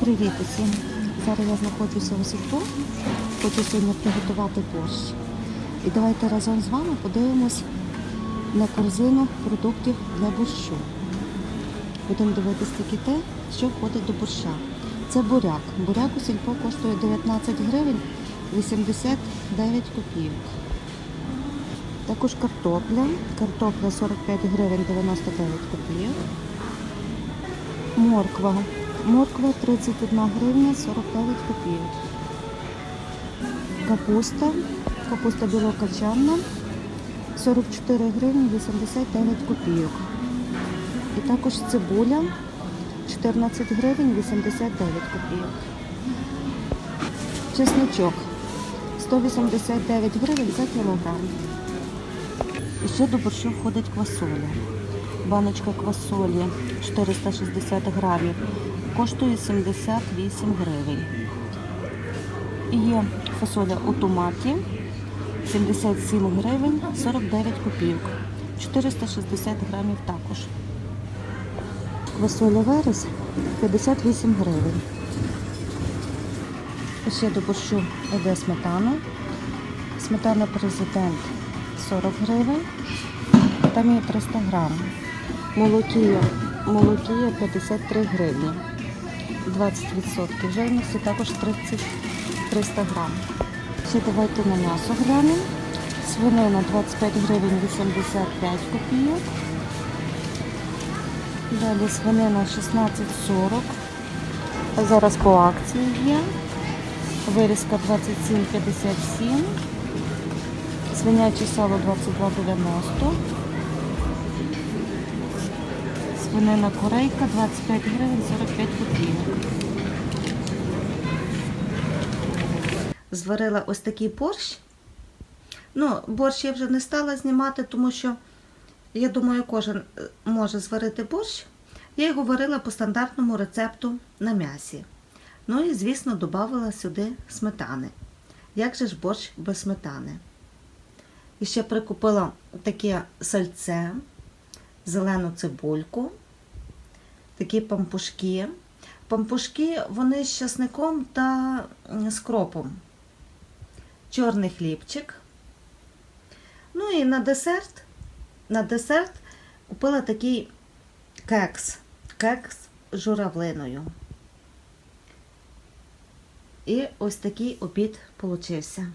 Привіт усім! Зараз я знаходжуся у сільпо. Хочу сьогодні приготувати борщ. І давайте разом з вами подивимось на корзину продуктів для борщу. Будемо дивитися тільки те, що входить до борща. Це буряк. Буряк у сільпо коштує 19 гривень 89 копійок. Також картопля. Картопля 45 гривень 99 копійок. Морква. Морква 31 гривня 49 копійок. Капуста. Капуста білокачанна 44 гривні 89 копійок. І також цибуля 14 гривень 89 копійок. Чесничок 189 гривень за кілограм. І ще до борщу входить квасоля. Баночка квасолі 460 грамів коштує 78 гривень. Є фасоля у томаті 77 гривень 49 копійок. 460 грамів також. Квасоля верес 58 гривень. Ще до борщу йде сметана. Сметана президент 40 гривень. Там є 300 грам. Молокія, молокія 53 гривні. 20% жирності, також 30 300 грам. Ще давайте на м'ясо глянемо. Свинина 25 гривень 85 копійок. Далі свинина 16,40. А Зараз по акції є. Вирізка 27,57. Свиняче сало 22,90. Свинина корейка 25 гривень 45 копійок. Зварила ось такий борщ. Ну, борщ я вже не стала знімати, тому що я думаю, кожен е, може зварити борщ. Я його варила по стандартному рецепту на м'ясі. Ну і, звісно, додавала сюди сметани. Як же ж борщ без сметани? І ще прикупила таке сальце, зелену цибульку, такі пампушки. Пампушки вони з часником та м, з кропом. Чорний хлібчик. Ну і на десерт, на десерт купила такий кекс. Кекс з журавлиною. І ось такий обід получився.